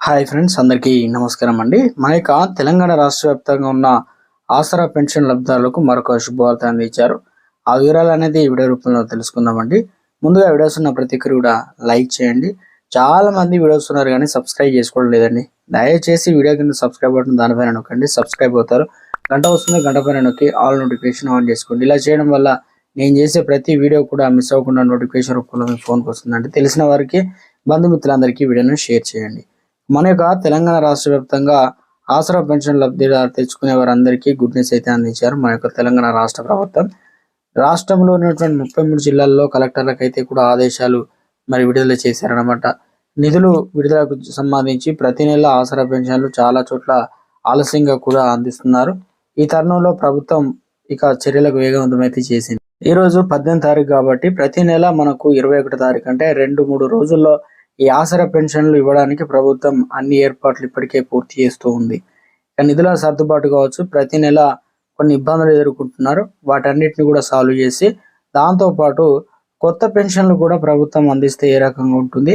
Hi friends అందరికీ నమస్కారం అండి. మన యొక్క తెలంగాణ రాష్ట్ర వ్యాప్తంగా ఉన్న ఆసరా పెన్షన్ లబ్ధిదారులకు మరొక శుభవార్త అందించారు. ఆ వివరాలు అనేది వీడియో రూపంలో తెలుసుకుందామండి. ముందుగా వీడియోస్ ఉన్న ప్రతి ఒక్కరు కూడా లైక్ చేయండి. చాలా మంది వీడియోస్ ఉన్నారు కానీ సబ్స్క్రైబ్ చేసుకోవడం లేదండి. దయచేసి వీడియో కింద సబ్స్క్రైబ్ బటన్ దానిపైన నొక్కండి. సబ్స్క్రైబ్ అవుతారు. గంట వస్తుంది గంట పైన నొక్కి ఆల్ నోటిఫికేషన్ ఆన్ చేసుకోండి. ఇలా చేయడం వల్ల నేను చేసే ప్రతి వీడియో కూడా మిస్ అవ్వకుండా నోటిఫికేషన్ రూపంలో మీ ఫోన్కి వస్తుందండి. తెలిసిన వారికి బంధుమిత్రులందరికీ వీడియోను షేర్ చేయండి. మన యొక్క తెలంగాణ రాష్ట్ర వ్యాప్తంగా ఆసరా పెన్షన్ లబ్ధిదారు తెచ్చుకునే వారందరికీ గుడ్ న్యూస్ అయితే అందించారు మన యొక్క తెలంగాణ రాష్ట్ర ప్రభుత్వం. రాష్ట్రంలో ఉన్నటువంటి ముప్పై మూడు జిల్లాల్లో కలెక్టర్లకు అయితే కూడా ఆదేశాలు మరి విడుదల చేశారనమాట నిధులు విడుదలకు సంబంధించి ప్రతి నెల ఆసరా పెన్షన్లు చాలా చోట్ల ఆలస్యంగా కూడా అందిస్తున్నారు. ఈ తరుణంలో ప్రభుత్వం ఇక చర్యలకు వేగవంతం అయితే చేసింది. ఈ రోజు పద్దెనిమిది తారీఖు కాబట్టి ప్రతి నెల మనకు ఇరవై ఒకటి తారీఖు అంటే రెండు మూడు రోజుల్లో ఈ ఆసరా పెన్షన్లు ఇవ్వడానికి ప్రభుత్వం అన్ని ఏర్పాట్లు ఇప్పటికే పూర్తి చేస్తూ ఉంది. ఇక నిధుల సర్దుబాటు కావచ్చు. ప్రతి నెల కొన్ని ఇబ్బందులు ఎదుర్కొంటున్నారు. వాటన్నిటిని కూడా సాల్వ్ చేసి దాంతోపాటు కొత్త పెన్షన్లు కూడా ప్రభుత్వం అందిస్తే ఏ రకంగా ఉంటుంది?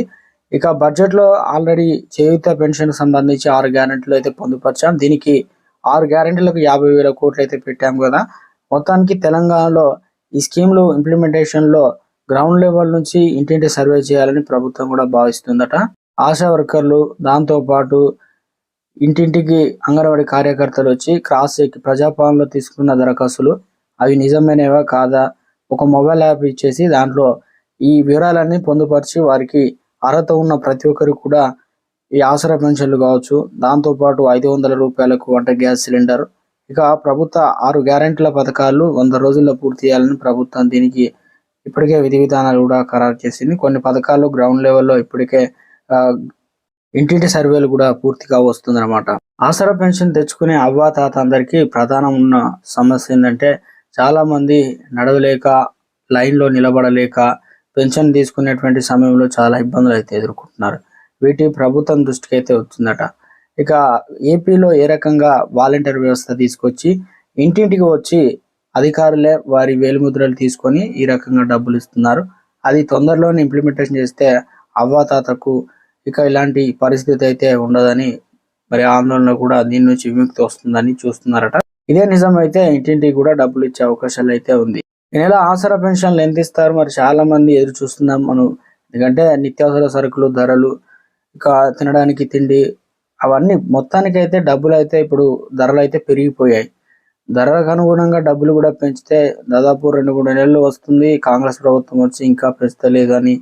ఇక బడ్జెట్లో ఆల్రెడీ చేయుత పెన్షన్ సంబంధించి ఆరు గ్యారెంటీలు అయితే పొందుపరిచాం. దీనికి ఆరు గ్యారెంటీలకు యాభై వేల కోట్లు అయితే పెట్టాం కదా. మొత్తానికి తెలంగాణలో ఈ స్కీమ్లు ఇంప్లిమెంటేషన్లో గ్రౌండ్ లెవెల్ నుంచి ఇంటింటి సర్వే చేయాలని ప్రభుత్వం కూడా భావిస్తుందట. ఆశా వర్కర్లు దాంతో పాటు ఇంటింటికి అంగన్వాడీ కార్యకర్తలు వచ్చి క్రాస్ చెక్ ప్రజాపాలనలో తీసుకున్న దరఖాస్తులు అవి నిజమైనవా కాదా? ఒక మొబైల్ యాప్ ఇచ్చేసి దాంట్లో ఈ వివరాలన్నీ పొందుపరిచి వారికి అర్హత ఉన్న ప్రతి ఒక్కరికి కూడా ఈ ఆసరా పెన్షన్లు కావచ్చు దాంతో పాటు ఐదు వందల రూపాయలకు వంట గ్యాస్ సిలిండర్. ఇక ప్రభుత్వ ఆరు గ్యారెంటీల పథకాలు వంద రోజుల్లో పూర్తి చేయాలని ప్రభుత్వం దీనికి ఇప్పటికే విధి విధానాలు కూడా ఖరారు చేసింది. కొన్ని పథకాలు గ్రౌండ్ లెవెల్లో ఇప్పటికే ఇంటింటి సర్వేలు కూడా పూర్తిగా వస్తుందన్నమాట. ఆసరా పెన్షన్ తెచ్చుకునే అవ్వా తాత అందరికీ ప్రధానం ఉన్న సమస్య ఏంటంటే చాలా మంది నడవలేక లైన్లో నిలబడలేక పెన్షన్ తీసుకునేటువంటి సమయంలో చాలా ఇబ్బందులు అయితే ఎదుర్కొంటున్నారు. వీటి ప్రభుత్వం దృష్టికి అయితే వచ్చిందట ఇక ఏపీలో ఏ రకంగా వాలంటీర్ వ్యవస్థ తీసుకొచ్చి ఇంటింటికి వచ్చి అధికారులే వారి వేలిముద్రలు తీసుకొని ఈ రకంగా డబ్బులు ఇస్తున్నారు. అది తొందరలోనే ఇంప్లిమెంటేషన్ చేస్తే అవ్వాతాతకు ఇక ఇలాంటి పరిస్థితి అయితే ఉండదని మరి ఆందోళన కూడా దీని నుంచి విముక్తి వస్తుందని చూస్తున్నారట. ఇదే నిజమైతే ఇంటింటికి కూడా డబ్బులు ఇచ్చే అవకాశాలు అయితే ఉంది. ఈ నెల ఆసరా పెన్షన్లు ఎంత ఇస్తారు మరి చాలా మంది ఎదురు చూస్తున్నాం మనం. ఎందుకంటే నిత్యావసర సరుకులు ధరలు ఇక తినడానికి తిండి అవన్నీ మొత్తానికైతే డబ్బులు అయితే ఇప్పుడు ధరలు అయితే పెరిగిపోయాయి. ధరలకు అనుగుణంగా డబ్బులు కూడా పెంచితే దాదాపు రెండు మూడు నెలలు వస్తుంది. కాంగ్రెస్ ప్రభుత్వం వచ్చి ఇంకా పెంచలేదు అని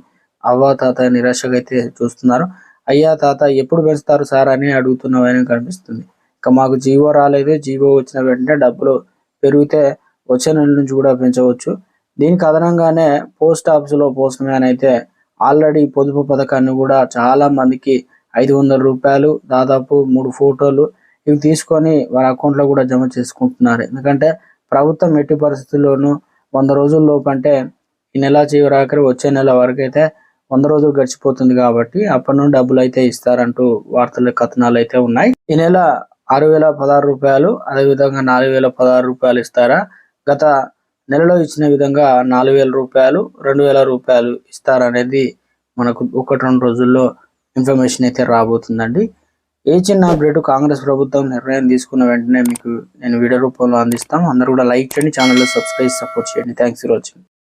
అవ్వా తాత నిరాశగా అయితే చూస్తున్నారు. అయ్యా తాత ఎప్పుడు పెంచుతారు సార్ అని అడుగుతున్నవని కనిపిస్తుంది. ఇక మాకు జీవో రాలేదు. జీవో వచ్చిన వెంటనే డబ్బులు పెరిగితే వచ్చే నెల నుంచి కూడా పెంచవచ్చు. దీనికి అదనంగానే పోస్ట్ ఆఫీసులో పోస్ట్ మ్యాన్ అయితే ఆల్రెడీ పొదుపు పథకాన్ని కూడా చాలా మందికి ఐదు వందల రూపాయలు దాదాపు మూడు ఫోటోలు ఇవి తీసుకొని వారి అకౌంట్లో కూడా జమ చేసుకుంటున్నారు. ఎందుకంటే ప్రభుత్వం ఎట్టి పరిస్థితుల్లోనూ వంద రోజుల అంటే ఈ నెల చివరాఖరి వచ్చే నెల వరకు అయితే వంద రోజులు గడిచిపోతుంది కాబట్టి అప్పటి నుండి డబ్బులు అయితే ఇస్తారంటూ వార్తల కథనాలు అయితే ఉన్నాయి. ఈ నెల ఆరు వేల పదహారు రూపాయలు అదేవిధంగా నాలుగు వేల పదహారు రూపాయలు ఇస్తారా? గత నెలలో ఇచ్చిన విధంగా నాలుగు వేల రూపాయలు రెండు వేల రూపాయలు ఇస్తారనేది మనకు ఒకటి రెండు రోజుల్లో ఇన్ఫర్మేషన్ అయితే రాబోతుందండి. ఏ చిన్న అప్డేట్ కాంగ్రెస్ ప్రభుత్వం నిర్ణయం తీసుకున్న వెంటనే మీకు నేను వీడియో రూపంలో అందిస్తాం అందరూ కూడా లైక్ చేయండి ఛానల్లో సబ్స్క్రైబ్ సపోర్ట్ చేయండి. Thanks for watching